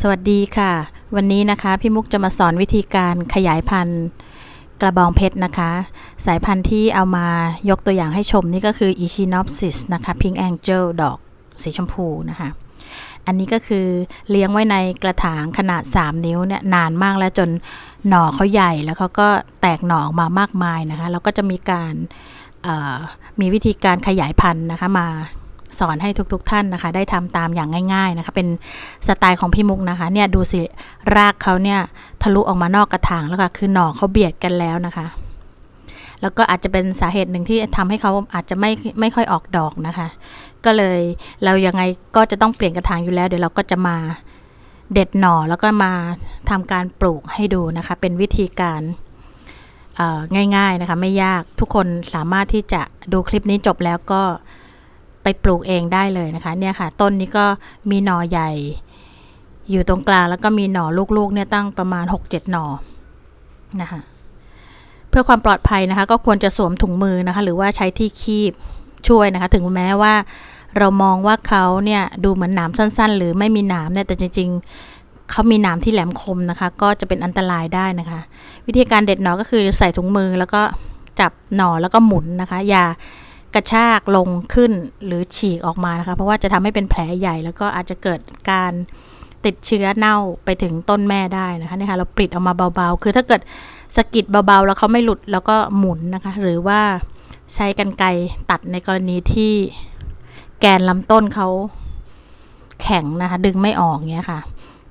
สวัสดีค่ะ วันนี้นะคะพี่มุกจะมาสอนวิธีการขยายพันธุ์กระบองเพชรนะคะ สายพันธุ์ที่เอามายกตัวอย่างให้ชมนี่ก็คือ Echinopsis นะคะ Pink Angel ดอกสีชมพูนะคะ อันนี้ก็คือเลี้ยงไว้ในกระถางขนาด 3 นิ้วเนี่ยนานมากแล้วจนหน่อเขาใหญ่แล้วเขาก็แตกหน่อออกมามากมายนะคะ แล้วก็จะมีการมีวิธีการขยายพันธุ์นะคะมา สอนให้ทุกๆทท่านนะคะ ได้ทำตามอย่างง่าย ๆนะคะ เป็นสไตล์ของพี่มุกนะคะ เนี่ยดูสิรากเขาเนี่ยทะลุออกมานอกกระถางแล้วค่ะคือหน่อเขาเบียดกันแล้วนะคะ แล้วก็อาจจะเป็นสาเหตุหนึ่งที่ทำให้เขาอาจจะไม่ไม่ค่อยออกดอกนะคะ ก็เลยเรายังไงก็จะต้องเปลี่ยนกระถางอยู่แล้ว เดี๋ยวเราก็จะมาเด็ดหน่อแล้วก็มาทำการปลูกให้ดูนะคะ เป็นวิธีการง่ายๆนะคะ ไม่ยากทุกคนสามารถที่จะดูคลิปนี้จบแล้วก็ ไปปลูกเองได้เลยนะคะเนี่ยค่ะ ต้นนี้ก็มีหน่อใหญ่ อยู่ตรงกลางแล้วก็มีหน่อลูกๆเนี่ยตั้งประมาณ 6-7 หน่อนะคะเพื่อความปลอดภัยนะคะ ก็ควรจะสวมถุงมือนะคะ หรือว่าใช้ที่คีบช่วยนะคะ ถึงแม้ว่าเรามองว่าเขาเนี่ยดูเหมือนหนามสั้น ๆ หรือไม่มีหนามเนี่ยแต่จริงๆเขามีหนามที่แหลมคมนะคะ ก็จะเป็นอันตรายได้นะคะ วิธีการเด็ดหน่อก็คือใส่ถุงมือแล้วก็จับหน่อแล้วก็หมุนนะคะ อย่า กระชากลงขึ้นหรือฉีกออกมานะคะ เพราะว่าจะทำให้เป็นแผลใหญ่แล้วก็อาจจะเกิดการติดเชื้อเน่าไปถึงต้นแม่ได้นะคะนี่ค่ะเราปิดออกมาเบาๆ คือถ้าเกิดสกิดเบาๆ แล้วเขาไม่หลุดแล้วก็หมุนนะคะ หรือว่าใช้กันไกรตัดในกรณีที่แกนลำต้นเขาแข็งนะคะ ดึงไม่ออกเงี้ยค่ะ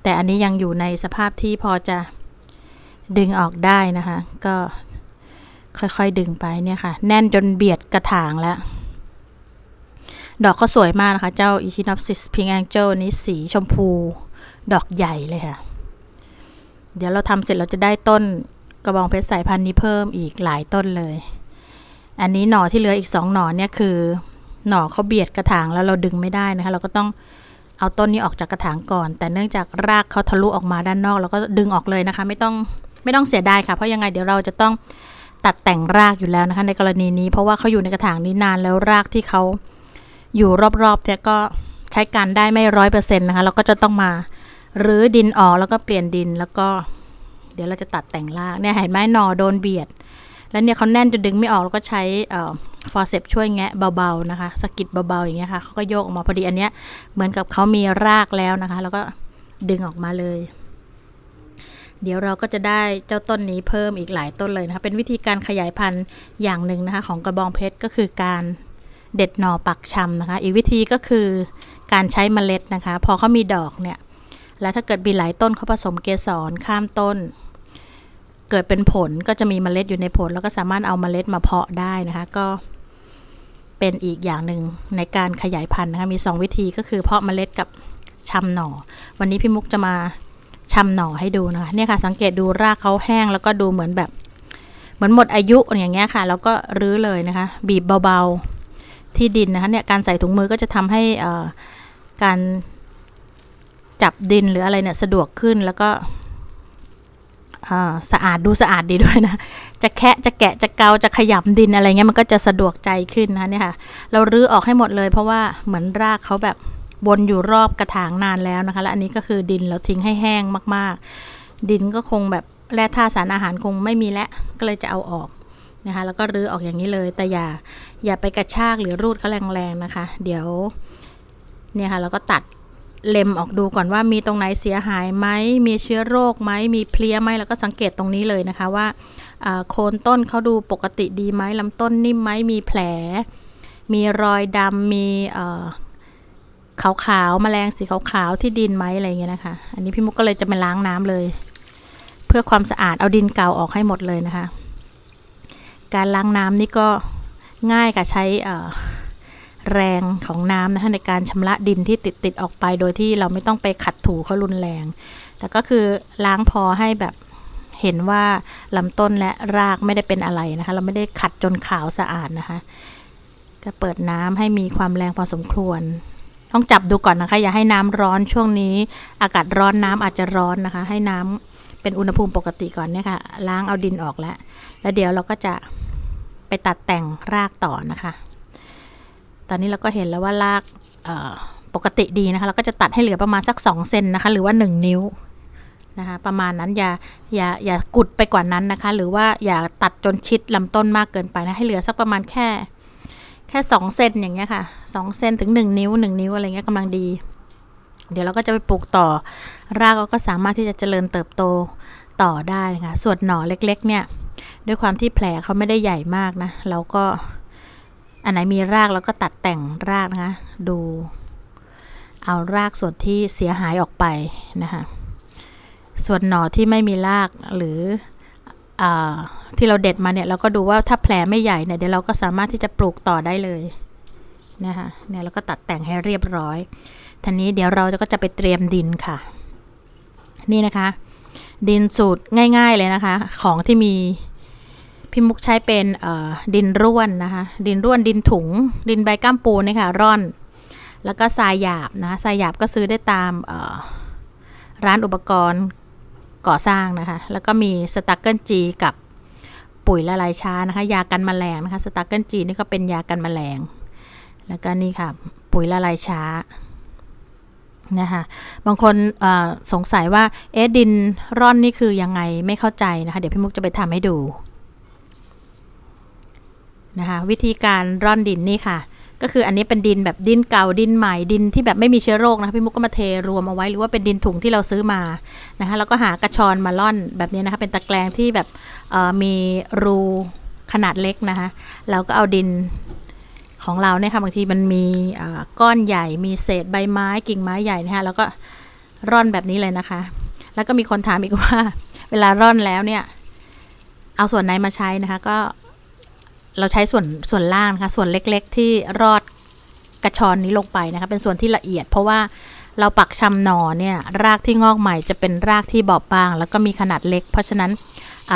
แต่อันนี้ยังอยู่ในสภาพที่พอจะดึงออกได้นะคะ ก็ ค่อยๆดึงไปเนี่ยค่ะ แน่นจนเบียดกระถางแล้ว ดอกเขาสวยมากนะคะ เจ้า Echinopsis Pink Angel นี้สีชมพู ดอกใหญ่เลยค่ะ เดี๋ยวเราทำเสร็จเราจะได้ต้นกระบองเพชรสายพันธุ์นี้เพิ่มอีกหลายต้นเลย อันนี้หน่อที่เหลืออีกสองหน่อเนี่ยคือ หน่อเขาเบียดกระถางแล้วเราดึงไม่ได้นะคะ เราก็ต้องเอาต้นนี้ออกจากกระถางก่อน แต่เนื่องจากรากเขาทะลุออกมาด้านนอกเราก็ดึงออกเลยนะคะ ไม่ต้องไม่ต้องเสียดายค่ะ เพราะยังไงเดี๋ยวเราจะต้อง ตัดแต่งรากอยู่แล้วนะคะ ในกรณีนี้ เพราะว่าเขาอยู่ในกระถางนี้นานแล้วรากที่เขาอยู่รอบๆเนี่ยก็ใช้การได้ไม่ร้อยเปอร์เซ็นต์นะคะ เราก็จะต้องมารื้อดินออกแล้วก็เปลี่ยนดินแล้วก็ เดี๋ยวเราจะตัดแต่งรากเนี่ยเห็นไหมหน่อโดนเบียด แล้วเนี่ยเขาแน่นจนดึงไม่ออกแล้วก็ใช้ฟอร์เซปช่วยแงะเบาๆนะคะสะกิดเบาๆอย่างเงี้ยค่ะเขาก็โยกออกมาพอดีอันเนี้ยเหมือนกับเขามีรากแล้วนะคะ แล้วก็ดึงออกมาเลย เดี๋ยวเราก็จะได้เจ้าต้นนี้เพิ่มอีกหลายต้นเลยนะคะ เป็นวิธีการขยายพันธุ์อย่างหนึ่งนะคะ ของกระบองเพชรก็คือการเด็ดหน่อปักชำนะคะ อีกวิธีก็คือการใช้เมล็ดนะคะ พอเขามีดอกเนี่ย แล้วถ้าเกิดมีหลายต้นเขาผสมเกสรข้ามต้น เกิดเป็นผลก็จะมีเมล็ดอยู่ในผล แล้วก็สามารถเอาเมล็ดมาเพาะได้นะคะ ก็เป็นอีกอย่างหนึ่งในการขยายพันธุ์นะคะ มี 2 วิธีก็คือเพาะเมล็ดกับชำหน่อ วันนี้พี่มุกจะมา ชำหน่อให้ดูนะคะเนี่ยค่ะ สังเกตดูรากเขาแห้งแล้วก็ดูเหมือนแบบ เหมือนหมดอายุอย่างเงี้ยค่ะ แล้วก็รื้อเลยนะคะ บีบเบาๆที่ดินนะคะเนี่ยการใส่ถุงมือก็จะทำให้การจับดินหรืออะไรเนี่ยสะดวกขึ้นแล้วก็สะอาดดูสะอาดดีด้วยนะ จะแคะจะแกะจะเกาจะขยำดินอะไรเงี้ยมันก็จะสะดวกใจขึ้นนะเนี่ยค่ะ เรารื้อออกให้หมดเลย เพราะว่าเหมือนรากเขาแบบ วนอยู่รอบกระถางนานแล้วนะคะ และอันนี้ก็คือดินเราทิ้งให้แห้งมาก ๆ ดินก็คงแบบแร่ธาตุสารอาหารคงไม่มีแล้วก็เลยจะเอาออกนะคะแล้วก็รื้อออกอย่างนี้เลย แต่อย่าอย่าไปกระชากหรือรูดเขาแรงๆนะคะ เดี๋ยวเนี่ยค่ะเราก็ตัดเล็มออกดูก่อนว่ามีตรงไหนเสียหายไหมมีเชื้อโรคไหมมีเพลี้ยไหมแล้วก็สังเกตตรงนี้เลยนะคะว่าโคนต้นเขาดูปกติดีไหมลำต้นนิ่มไหมมีแผล มีรอยดำมี ขาวขาวแมลงสีขาวขาวที่ดินไหมอะไรเงี้ยนะคะ อันนี้พี่มุกก็เลยจะไปล้างน้ำเลย เพื่อความสะอาดเอาดินเก่าออกให้หมดเลยนะคะ การล้างน้ำนี่ก็ง่ายกับใช้แรงของน้ำนะคะในการชำระดินที่ติดติดออกไป โดยที่เราไม่ต้องไปขัดถูเขารุนแรง แต่ก็คือล้างพอให้แบบเห็นว่าลำต้นและรากไม่ได้เป็นอะไรนะคะ เราไม่ได้ขัดจนขาวสะอาดนะคะ ก็เปิดน้ำให้มีความแรงพอสมควร ต้องจับดูก่อนนะคะ อย่าให้น้ำร้อนช่วงนี้ อากาศร้อนน้ำอาจจะร้อนนะคะ ให้น้ำเป็นอุณหภูมิปกติก่อนเนี่ยค่ะ ล้างเอาดินออกแล้ว แล้วเดี๋ยวเราก็จะไปตัดแต่งรากต่อนะคะ ตอนนี้เราก็เห็นแล้วว่ารากปกติดีนะคะ เราก็จะตัดให้เหลือประมาณสัก2เซนนะคะ หรือว่า 1 นิ้วนะคะประมาณนั้นอย่าอย่าอย่ากุดไปกว่านั้นนะคะ หรือว่าอย่าตัดจนชิดลำต้นมากเกินไปนะให้เหลือสักประมาณแค่ แค่2เซนอย่างเงี้ยค่ะ2เซนถึง1นิ้ว1นิ้วอะไรเงี้ยกำลังดี เดี๋ยวเราก็จะไปปลูกต่อ รากเราก็สามารถที่จะเจริญเติบโตต่อได้นะคะส่วนหน่อเล็กๆ เนี่ย ด้วยความที่แผลเขาไม่ได้ใหญ่มากนะเราก็อันไหนมีรากเราก็ตัดแต่งรากนะคะดูเอารากส่วนที่เสียหายออกไปนะคะส่วนหน่อที่ไม่มีรากหรือ ที่เราเด็ดมาเนี่ยเราก็ดูว่าถ้าแผลไม่ใหญ่เนี่ยเดี๋ยวเราก็สามารถที่จะปลูกต่อได้เลยนะคะเนี่ยเราก็ตัดแต่งให้เรียบร้อยทีนี้เดี๋ยวเราก็จะไปเตรียมดินค่ะ นี่นะคะ ดินสูตรง่าย ๆเลยนะคะ ของที่มีพี่มุกใช้เป็นดินร่วนนะคะ ดินร่วนดินถุง ดินใบก้ามปูนี่ค่ะร่อน แล้วก็ทรายหยาบนะทรายหยาบก็ซื้อได้ตามร้านอุปกรณ์ ก่อสร้างนะคะ แล้วก็มีสตักเกิลจีกับปุ๋ยละลายช้านะคะ ยากันแมลงนะคะสตักเกิลจีนี่ก็เป็นยากันแมลง แล้วก็นี่ค่ะ ปุ๋ยละลายช้านะคะบางคนสงสัยว่าเอ๊ะดินร่อนนี่คือยังไงไม่เข้าใจนะคะ เดี๋ยวพี่มุกจะไปทำให้ดูนะคะวิธีการร่อนดินนี่ค่ะ ก็คืออันนี้เป็นดินแบบดินเก่าดินใหม่ดินที่แบบไม่มีเชื้อโรคนะคะพี่มุกก็มาเทรวมเอาไว้หรือว่าเป็นดินถุงที่เราซื้อมานะคะแล้วก็หากระชอนมาล่อนแบบนี้นะคะเป็นตะแกรงที่แบบมีรูขนาดเล็กนะคะเราก็เอาดินของเราเนี่ยค่ะบางทีมันมีก้อนใหญ่ มีเศษใบไม้กิ่งไม้ใหญ่นะคะแล้วก็ร่อนแบบนี้เลยนะคะ แล้วก็มีคนถามอีกว่า เวลาร่อนแล้วเนี่ย เอาส่วนไหนมาใช้นะคะ ก็ เราใช้ส่วนส่วนล่างนะคะส่วนเล็กๆ ที่รอดกระชอนนี้ลงไปนะคะเป็นส่วนที่ละเอียด เพราะว่าเราปักชำหนอเนี่ยรากที่งอกใหม่จะเป็นรากที่บอบบาง แล้วก็มีขนาดเล็ก เพราะฉะนั้น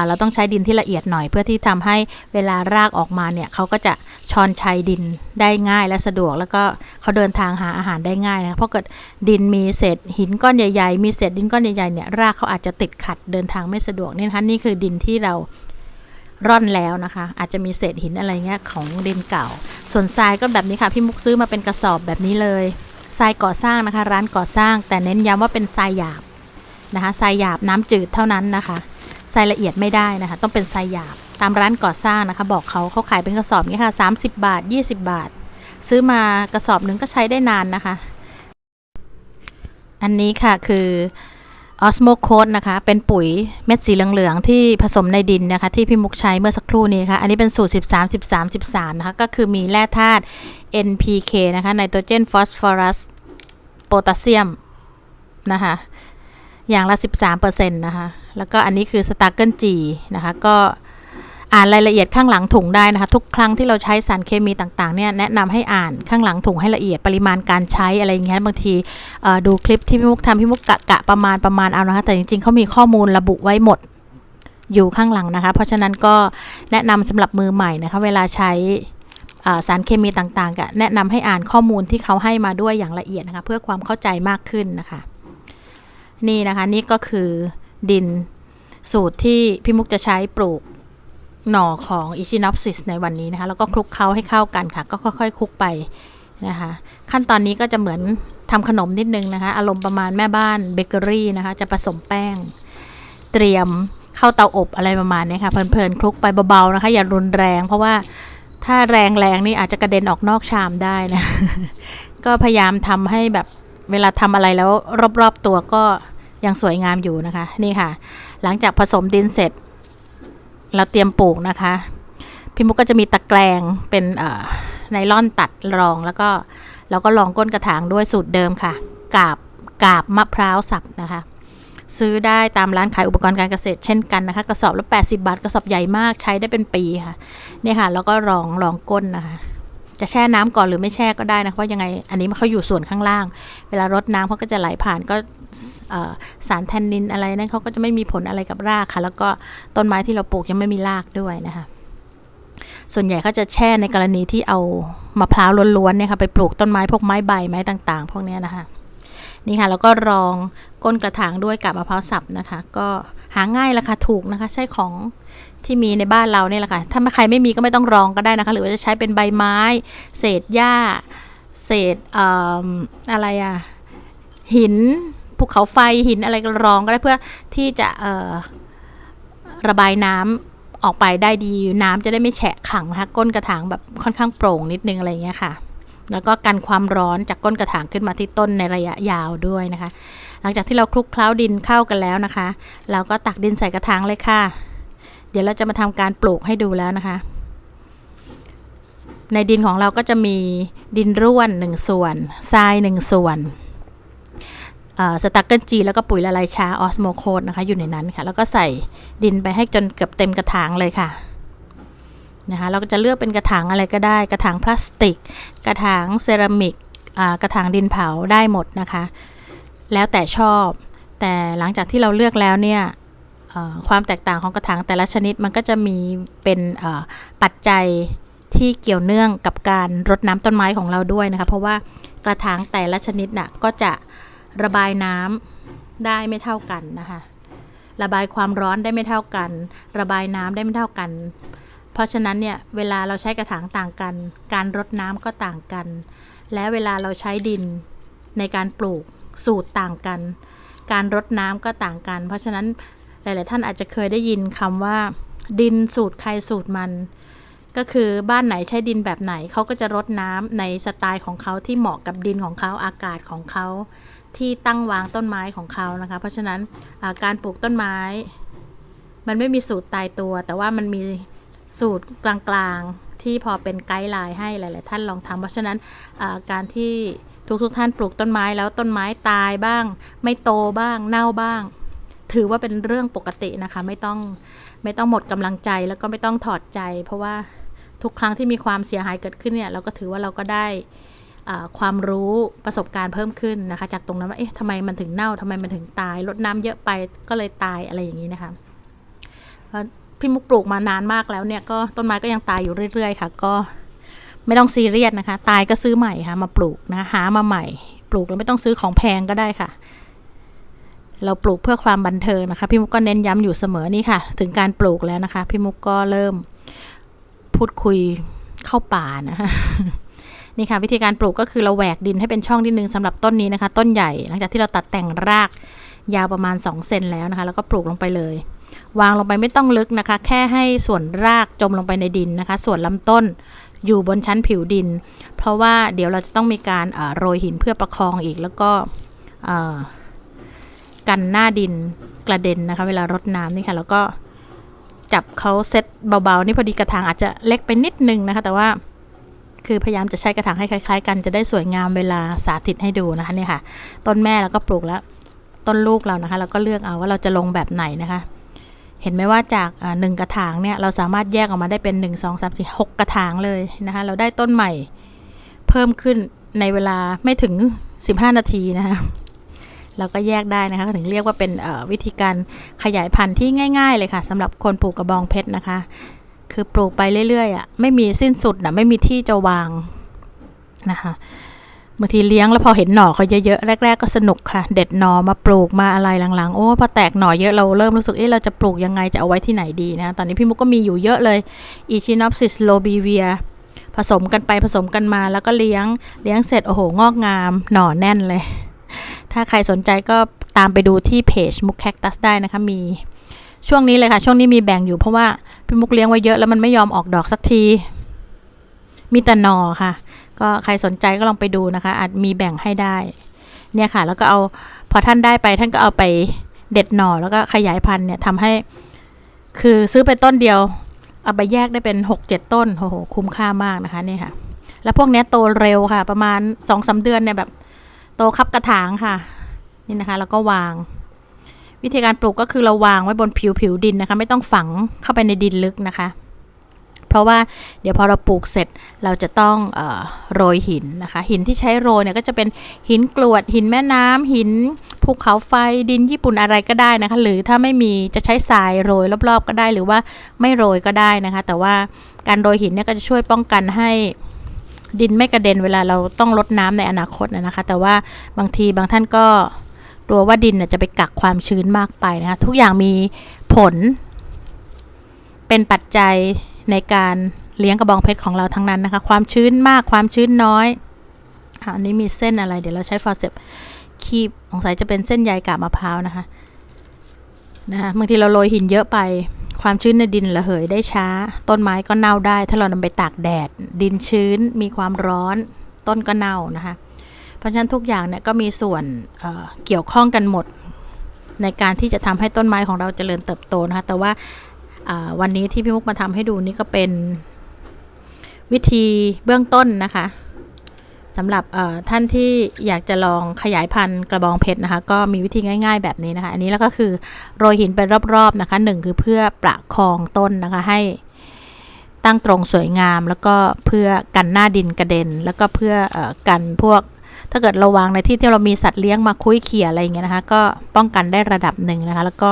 เราต้องใช้ดินที่ละเอียดหน่อยเพื่อที่ทำให้เวลารากออกมาเนี่ยเขาก็จะชอนชัยดินได้ง่ายและสะดวก แล้วก็เขาเดินทางหาอาหารได้ง่ายนะเพราะเกิดดินมีเศษหินก้อนใหญ่ๆ มีเศษดินก้อนใหญ่ๆเนี่ยรากเขาอาจจะติดขัดเดินทางไม่สะดวกนี่นะคะนี่คือดินที่เรา ร่อนแล้วนะคะ อาจจะมีเศษหินอะไรเงี้ยของดินเก่า ส่วนทรายก็แบบนี้ค่ะพี่มุกซื้อมาเป็นกระสอบแบบนี้เลยทรายก่อสร้างนะคะ ร้านก่อสร้าง แต่เน้นย้ำว่าเป็นทรายหยาบนะคะทรายหยาบน้ำจืดเท่านั้นนะคะทรายละเอียดไม่ได้นะคะ ต้องเป็นทรายหยาบตามร้านก่อสร้างนะคะ บอกเขาเขาขายเป็นกระสอบนี้ค่ะ 30 บาท 20 บาท ซื้อมากระสอบหนึ่งก็ใช้ได้นานนะคะ อันนี้ค่ะคือ ออสโมโคดนะคะ เป็นปุ๋ยเม็ดสีเหลืองๆที่ผสมในดินนะคะ ที่พี่มุกใช้เมื่อสักครู่นี้ค่ะ อันนี้เป็นสูตร 13 13 13 นะคะ ก็คือมีแร่ธาตุ NPK นะคะไนโตรเจนฟอสฟอรัสโพแทสเซียมนะคะ อย่างละ 13%นะคะ แล้วก็อันนี้คือสตาร์เกิลจีนะคะ ก็ อ่านรายละเอียดข้างหลังถุงได้นะคะทุกครั้งที่เราใช้สารเคมีต่างๆเนี่ยแนะนำให้อ่านข้างหลังถุงให้ละเอียดปริมาณการใช้อะไรอย่างเงี้ยบางทีดูคลิปที่พี่มุกทำพี่มุกกะกะประมาณประมาณเอานะคะแต่จริงๆเขามีข้อมูลระบุไว้หมดอยู่ข้างหลังนะคะ เพราะฉะนั้นก็แนะนำสำหรับมือใหม่นะคะเวลาใช้สารเคมีต่างๆก็แนะนำให้อ่านข้อมูลที่เขาให้มาด้วยอย่างละเอียดนะคะเพื่อความเข้าใจมากขึ้นนะคะ นี่นะคะนี่ก็คือดินสูตรที่พี่มุกจะใช้ปลูก หน่อของ Echinopsis ในวันนี้นะคะ แล้วก็คลุกเคล้าให้เข้ากันค่ะ ก็ค่อยๆคลุกไปนะคะ ขั้นตอนนี้ก็จะเหมือนทำขนมนิดนึงนะคะ อารมณ์ประมาณแม่บ้านเบเกอรี่นะคะ จะผสมแป้ง เตรียมเข้าเตาอบอะไรประมาณนี้ค่ะ เพลินๆคลุกไปเบาๆนะคะ อย่ารุนแรง เพราะว่าถ้าแรงๆนี่อาจจะกระเด็นออกนอกชามได้นะ ก็พยายามทำให้แบบเวลาทำอะไรแล้วรอบๆตัวก็ยังสวยงามอยู่นะคะ นี่ค่ะ หลังจากผสมดินเสร็จ เราเตรียมปลูกนะคะ พี่มุกก็จะมีตะแกรงเป็นไนล่อนตัดรองแล้วก็เราก็ลองก้นกระถางด้วยสูตรเดิมค่ะ กาบกาบมะพร้าวสับนะคะ ซื้อได้ตามร้านขายอุปกรณ์การเกษตรเช่นกันนะคะ กระสอบละ 80 บาท กระสอบใหญ่มากใช้ได้เป็นปีค่ะนี่ค่ะแล้วก็รองรองก้นนะคะ จะแช่น้ำก่อนหรือไม่แช่ก็ได้นะเพราะยังไงอันนี้มันเขาอยู่ส่วนข้างล่าง เวลารดน้ำเขาก็จะไหลผ่านก็ สารแทนนินอะไรนั่นเขาก็จะไม่มีผลอะไรกับรากค่ะ แล้วก็ต้นไม้ที่เราปลูกยังไม่มีรากด้วยนะคะส่วนใหญ่เขาจะแช่ในกรณีที่เอามะพร้าวล้วนๆเนี่ยค่ะไปปลูกต้นไม้พวกไม้ใบไม้ต่างๆ พวกนี้นะคะนี่ค่ะแล้วก็รองก้นกระถางด้วยกับมะพร้าวสับนะคะ ก็หาง่ายราคาถูกนะคะ ใช้ของที่มีในบ้านเราเนี่ยแหละค่ะถ้าใครไม่มีก็ไม่ต้องรองก็ได้นะคะ หรือว่าจะใช้เป็นใบไม้ เศษหญ้า เศษอออะไรอะหิน ภูเขาไฟหินอะไรรองก็ได้เพื่อที่จะเอระบายน้ำออกไปได้ดีน้ำจะได้ไม่แฉะขังนะคะก้นกระถางแบบค่อนข้างโปร่งนิดนึงอะไรเงี้ยค่ะ แล้วก็กันความร้อนจากก้นกระถางขึ้นมาที่ต้นในระยะยาวด้วยนะคะ หลังจากที่เราคลุกเคล้าดินเข้ากันแล้วนะคะ เราก็ตักดินใส่กระถางเลยค่ะ เดี๋ยวเราจะมาทำการปลูกให้ดูแล้วนะคะ ในดินของเราก็จะมีดินร่วนหนึ่งส่วนทรายหนึ่งส่วน สตักเกิลจีแล้วก็ปุ๋ยละลายช้าออสโมโคดนะคะอยู่ในนั้นค่ะ แล้วก็ใส่ดินไปให้จนเกือบเต็มกระถางเลยค่ะนะคะเราก็จะเลือกเป็นกระถางอะไรก็ได้ กระถางพลาสติก กระถางเซรามิกกระถางดินเผาได้หมดนะคะ แล้วแต่ชอบ แต่หลังจากที่เราเลือกแล้วเนี่ยความแตกต่างของกระถางแต่ละชนิดมันก็จะมีเป็นปัจจัยที่เกี่ยวเนื่องกับการรดน้ำต้นไม้ของเราด้วยนะคะ เพราะว่ากระถางแต่ละชนิดน่ะก็จะ ระบายน้ำได้ไม่เท่ากันนะคะ ระบายความร้อนได้ไม่เท่ากัน ระบายน้ำได้ไม่เท่ากัน เพราะฉะนั้นเนี่ยเวลาเราใช้กระถางต่างกัน การรดน้ำก็ต่างกัน และเวลาเราใช้ดินในการปลูกสูตรต่างกัน การรดน้ำก็ต่างกัน เพราะฉะนั้นหลาย ๆ ท่านอาจจะเคยได้ยินคำว่า ดินสูตรใครสูตรมัน ก็คือบ้านไหนใช้ดินแบบไหนเขาก็จะรดน้ำในสไตล์ของเขาที่เหมาะกับดินของเขาอากาศของเขา ที่ตั้งวางต้นไม้ของเขานะคะ เพราะฉะนั้นการปลูกต้นไม้ มันไม่มีสูตรตายตัว แต่ว่ามันมีสูตรกลางๆที่พอเป็นไกด์ไลน์ให้หลาย ๆ ท่านลองทำเพราะฉะนั้นการที่ทุกๆท่านปลูกต้นไม้แล้วต้นไม้ตายบ้าง ไม่โตบ้างเน่าบ้าง ถือว่าเป็นเรื่องปกตินะคะ ไม่ต้องไม่ต้องหมดกำลังใจแล้วก็ไม่ต้องถอดใจ เพราะว่าทุกครั้งที่มีความเสียหายเกิดขึ้นเนี่ยเราก็ถือว่าเราก็ได้ ความรู้ประสบการณ์เพิ่มขึ้นนะคะ จากตรงนั้นว่าเอ๊ะทำไมมันถึงเน่าทำไมมันถึงตายลดน้ำเยอะไปก็เลยตายอะไรอย่างนี้นะคะพี่มุกปลูกมานานมากแล้วเนี่ยก็ต้นไม้ก็ยังตายอยู่เรื่อย ๆ ค่ะ ก็ไม่ต้องซีเรียสนะคะ ตายก็ซื้อใหม่ค่ะ มาปลูกนะหามาใหม่ ปลูกแล้วไม่ต้องซื้อของแพงก็ได้ค่ะ เราปลูกเพื่อความบันเทิงนะคะ พี่มุกก็เน้นย้ำอยู่เสมอนี่ค่ะ ถึงการปลูกแล้วนะคะ พี่มุกก็เริ่มพูดคุยเข้าป่านะคะ นี่ค่ะวิธีการปลูกก็คือเราแหวกดินให้เป็นช่องนิดนึงสำหรับต้นนี้นะคะ ต้นใหญ่หลังจากที่เราตัดแต่งรากยาวประมาณ 2 เซนแล้วนะคะ แล้วก็ปลูกลงไปเลย วางลงไปไม่ต้องลึกนะคะ แค่ให้ส่วนรากจมลงไปในดินนะคะ ส่วนลำต้นอยู่บนชั้นผิวดิน เพราะว่าเดี๋ยวเราจะต้องมีการโรยหินเพื่อประคองอีกแล้วก็กันหน้าดินกระเด็นนะคะ เวลารดน้ำนี่ค่ะ แล้วก็จับเขาเซตเบาๆ นี่พอดีกระถางอาจจะเล็กไปนิดนึงนะคะ แต่ว่า คือพยายามจะใช้กระถางให้คล้าย ๆ กันจะได้สวยงามเวลาสาธิตให้ดูนะคะเนี่ยค่ะ ต้นแม่เราก็ปลูกแล้ว ต้นลูกเรานะคะเราก็เลือกเอาว่าเราจะลงแบบไหนนะคะ เห็นไหมว่าจากหนึ่งกระถางเนี่ยเราสามารถแยกออกมาได้เป็น 1 2 3 4 6 กระถางเลยนะคะ เราได้ต้นใหม่ เพิ่มขึ้นในเวลาไม่ถึง 15 นาทีนะคะเราก็แยกได้นะคะถึงเรียกว่าเป็นวิธีการขยายพันธุ์ที่ง่าย ๆ เลยค่ะสำหรับคนปลูกกระบองเพชรนะคะ คือปลูกไปเรื่อยๆอะไม่มีสิ้นสุดนะไม่มีที่จะวางนะคะบางทีเลี้ยงแล้วพอเห็นหน่อเขาเยอะๆแรก ๆ ก็สนุกค่ะ เด็ดหน่อมาปลูกมาอะไรหลังๆ โอ้พอแตกหน่อเยอะเราเริ่มรู้สึกเอ๊ะเราจะปลูกยังไงจะเอาไว้ที่ไหนดีนะ ตอนนี้พี่มุกก็มีอยู่เยอะเลย Echinopsis lobivia ผสมกันไปผสมกันมาแล้วก็เลี้ยงเลี้ยงเสร็จโอ้โหงอกงามหน่อแน่นเลย ถ้าใครสนใจก็ตามไปดูที่เพจมุกแคคตัสได้นะคะมีช่วงนี้เลยค่ะ ช่วงนี้มีแบ่งอยู่เพราะว่า พี่มุกเลี้ยงไว้เยอะแล้วมันไม่ยอมออกดอกสักที มีแต่หนอค่ะ ก็ใครสนใจก็ลองไปดูนะคะ อาจมีแบ่งให้ได้ เนี่ยค่ะ แล้วก็เอาพอท่านได้ไปท่านก็เอาไปเด็ดหน่อแล้วก็ขยายพันธุ์เนี่ยทำให้ คือซื้อไปต้นเดียว เอาไปแยกได้เป็นหกเจ็ดต้นโอ้โหคุ้มค่ามากนะคะนี่ค่ะ แล้วพวกนี้โตเร็วค่ะ ประมาณสองสาเดือนเนี่ยแบบ โตคับกระถางค่ะ นี่นะคะ แล้วก็วาง วิธีการปลูกก็คือเราวางไว้บนผิวผิวดินนะคะ ไม่ต้องฝังเข้าไปในดินลึกนะคะ เพราะว่าเดี๋ยวพอเราปลูกเสร็จเราจะต้องอโรยหินนะคะ หินที่ใช้โรยเนี่ยก็จะเป็นหินกรวด หินแม่น้ำหินภูเขาไฟดินญี่ปุ่นอะไรก็ได้นะคะ หรือถ้าไม่มีจะใช้ทรายโรยรอบๆ ก็ได้หรือว่าไม่โรยก็ได้นะคะ แต่ว่าการโรยหินเนี่ยก็จะช่วยป้องกันให้ดินไม่กระเด็นเวลาเราต้องลดน้ำในอนาคตนะคะ แต่ว่าบางทีบางท่านก็ กลัวว่าดินจะไปกักความชื้นมากไปนะคะทุกอย่างมีผล เป็นปัจจัยในการเลี้ยงกระบองเพชรของเราทั้งนั้นนะคะ ความชื้นมากความชื้นน้อยอันนี้มีเส้นอะไร เดี๋ยวเราใช้ฟอร์เซปคีบสงสัยจะเป็นเส้นใยกาบมะพร้าวนะคะนะคะบางทีเราโรยหินเยอะไปความชื้นในดินระเหยได้ช้า ต้นไม้ก็เน่าได้ ถ้าเรานำไปตากแดด ดินชื้นมีความร้อน ต้นก็เน่านะคะ ราะฉะนั้นทุกอย่างเนี่ยก็มีส่วนเเกี่ยวข้องกันหมด ในการที่จะทำให้ต้นไม้ของเราเจริญเติบโตนะคะ แต่ว่าวันนี้ที่พี่มุกมาทำให้ดูนี่ก็เป็นวิธีเบื้องต้นนะคะสำหรับท่านที่อยากจะลองขยายพันธุ์กระบองเพชรนะคะ ก็มีวิธีง่าย ๆ แบบนี้นะคะ อันนี้แล้วก็คือโรยหินไปรอบๆนะคะหนึ่งคือเพื่อประคองต้นนะคะให้ตั้งตรงสวยงาม แล้วก็เพื่อกันหน้าดินกระเด็น แล้วก็เพื่ออกันพวก ถ้าเกิดระวังในที่ที่เรามีสัตว์เลี้ยงมาคุยเขี่ยอะไรอย่างเงี้ยนะคะ ก็ป้องกันได้ระดับหนึ่งนะคะ แล้วก็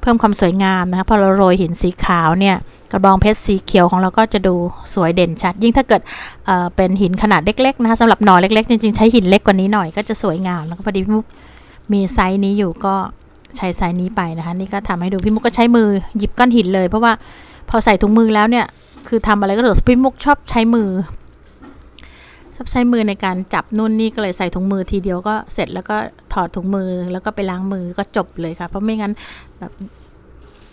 เพิ่มความสวยงามนะคะพอเราโรยหินสีขาวเนี่ยกระบองเพชรสีเขียวของเราก็จะดูสวยเด่นชัด ยิ่งถ้าเกิดเเป็นหินขนาดเล็กๆนะคะสำหรับหนอเล็กๆ จริงๆ ใช้หินเล็กกว่านี้หน่อยก็จะสวยงามแล้วก็พอดีพี่มุกมีไซส์นี้อยู่ก็ใช้ไซส์นี้ไปนะคะ นี่ก็ทำให้ดูพี่มุกก็ใช้มือหยิบก้อนหินเลย เพราะว่าพอใส่ถุงมือแล้วเนี่ยคือทำอะไรก็เถอะพี่มุกชอบใช้มือ ชอบใช้มือในการจับนู่นนี่ก็เลยใส่ถุงมือทีเดียวก็เสร็จแล้วก็ถอดถุงมือแล้วก็ไปล้างมือก็จบเลยค่ะ เพราะไม่งั้นแบบ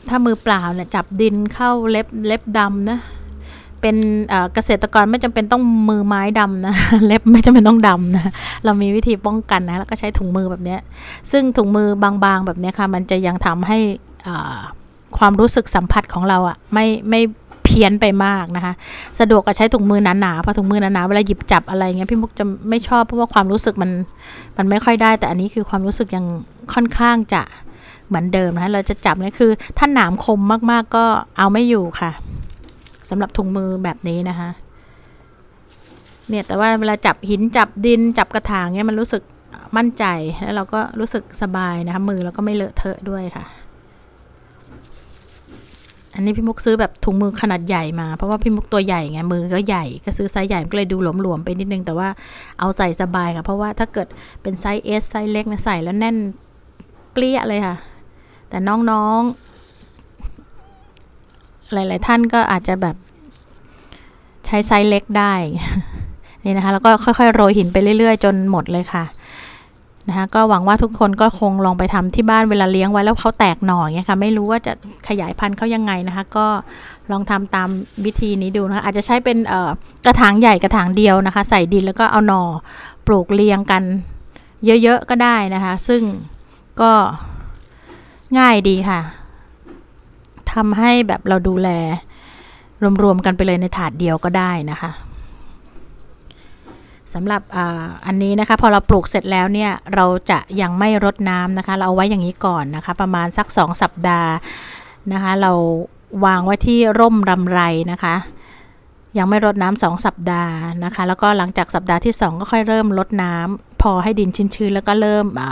ถ้ามือเปล่าเนี่ยจับดินเข้าเล็บเล็บดำนะเป็นเกษตรกรไม่จำเป็นต้องมือไม้ดำนะเล็บไม่จำเป็นต้องดำนะเรามีวิธีป้องกันนะแล้วก็ใช้ถุงมือแบบนี้ซึ่งถุงมือบางๆแบบนี้ค่ะ มันจะยังทำให้ความรู้สึกสัมผัสของเราอะไม่ไม่ เพี้ยนไปมากนะคะ สะดวกกับใช้ถุงมือหนาๆเพราะถุงมือหนาๆเวลาหยิบจับอะไรเงี้ยพี่มุกจะไม่ชอบเพราะว่าความรู้สึกมันมันไม่ค่อยได้ แต่อันนี้คือความรู้สึกยังค่อนข้างจะเหมือนเดิมนะคะเราจะจับเนี่ยคือถ้าหนามคมมากๆก็เอาไม่อยู่ค่ะสำหรับถุงมือแบบนี้นะคะเนี่ยแต่ว่าเวลาจับหินจับดินจับกระถางเนี่ยมันรู้สึกมั่นใจแล้วเราก็รู้สึกสบายนะคะมือเราก็ไม่เลอะเทอะด้วยค่ะ อันนี้พี่มุกซื้อแบบถุงมือขนาดใหญ่มา เพราะว่าพี่มุกตัวใหญ่ไงมือก็ใหญ่ก็ซื้อไซส์ใหญ่มันก็เลยดูหลวมๆไปนิดนึงแต่ว่าเอาใส่สบายค่ะเพราะว่าถ้าเกิดเป็นไซส์ S ไซส์เล็กนะใส่แล้วแน่นเปรี้ยเลยค่ะ แต่น้องๆ หลายๆท่านก็อาจจะแบบใช้ไซส์เล็กได้นี่นะคะแล้วก็ค่อยๆโรยหินไปเรื่อยๆ จนหมดเลยค่ะ นะคะก็หวังว่าทุกคนก็คงลองไปทำที่บ้านเวลาเลี้ยงไว้แล้วเขาแตกหน่อยเงี้ยค่ะ ไม่รู้ว่าจะขยายพันธุ์เขายังไงนะคะ ก็ลองทำตามวิธีนี้ดูนะคะอาจจะใช้เป็นกระถางใหญ่กระถางเดียวนะคะ ใส่ดินแล้วก็เอาหน่อปลูกเรียงกัน เยอะๆก็ได้นะคะ ซึ่งก็ง่ายดีค่ะทำให้แบบเราดูแลรวมๆกันไปเลยในถาดเดียวก็ได้นะคะ สำหรับออันนี้นะคะพอเราปลูกเสร็จแล้วเนี่ยเราจะยังไม่รดน้ำนะคะ เราเอาไว้อย่างนี้ก่อนนะคะ ประมาณสัก 2 สัปดาห์นะคะ เราวางไว้ที่ร่มรำไรนะคะ ยังไม่รดน้ำสองสัปดาห์นะคะ แล้วก็หลังจากสัปดาห์ที่ 2 ก็ค่อยเริ่มรดน้ำพอให้ดินชื้นๆแล้วก็เริ่มอ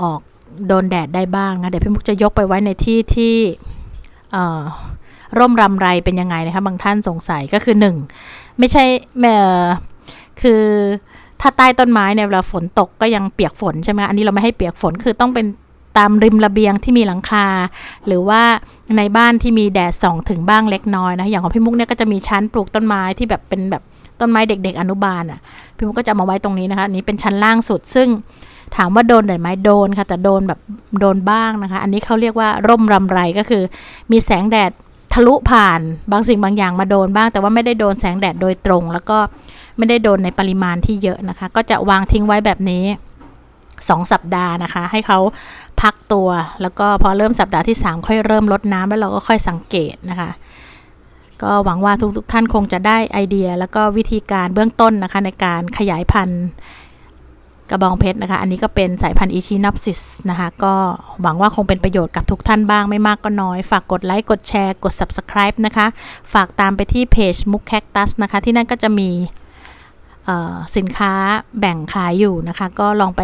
ออกโดนแดดได้บ้างนะเดี๋ยวพี่มุกจะยกไปไว้ในที่ที่ร่มรำไรเป็นยังไงนะคะบางท่านสงสัยก็คือหนึ่งไม่ใช่เอ่ คือถ้าใต้ต้นไม้เนี่ยเวลาฝนตกก็ยังเปียกฝนใช่ไหมอันนี้เราไม่ให้เปียกฝนคือต้องเป็นตามริมระเบียงที่มีหลังคา หรือว่าในบ้านที่มีแดดส่องถึงบ้างเล็กน้อยนะอย่างของพี่มุกเนี่ยก็จะมีชั้นปลูกต้นไม้ที่แบบเป็นแบบต้นไม้เด็ก ๆ อนุบาลอะพี่มุกก็จะเอามาไว้ตรงนี้นะคะอันนี้เป็นชั้นล่างสุดซึ่งถามว่าโดนแดดไหมโดนค่ะแต่โดนแบบโดนบ้างนะคะ อันนี้เขาเรียกว่าร่มรำไรก็คือ มีแสงแดดทะลุผ่านบางสิ่งบางอย่างมาโดนบ้าง แต่ว่าไม่ได้โดนแสงแดดโดยตรง แล้วก็ ไม่ได้โดนในปริมาณที่เยอะนะคะ ก็จะวางทิ้งไว้แบบนี้ 2 สัปดาห์นะคะ ให้เขาพักตัว แล้วก็พอเริ่มสัปดาห์ที่ 3 ค่อยเริ่มลดน้ำแล้วเราก็ค่อยสังเกตนะคะ ก็หวังว่าทุกๆทท่านคงจะได้ไอเดีย แล้วก็วิธีการเบื้องต้นนะคะ ในการขยายพันธุ์กระบองเพชรนะคะ อันนี้ก็เป็นสายพันธุ์อีชินอปซิสนะคะ ก็หวังว่าคงเป็นประโยชน์กับทุกท่านบ้างไม่มากก็น้อย ฝากกดไลค์ กดแชร์ กด Subscribe นะคะ ฝากตามไปที่เพจมุกแคคตัสนะคะ ที่นั่นก็จะมี สินค้าแบ่งขายอยู่นะคะ ก็ลองไป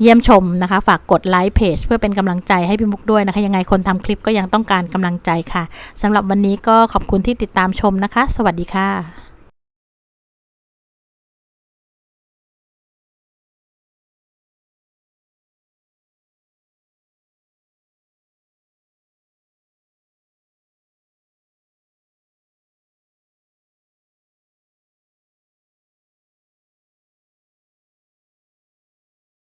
เยี่ยมชมนะคะ ฝากกดไลค์เพจเพื่อเป็นกำลังใจให้พี่มุกด้วยนะคะ ยังไงคนทำคลิปก็ยังต้องการกำลังใจค่ะสำหรับวันนี้ก็ขอบคุณที่ติดตามชมนะคะ สวัสดีค่ะ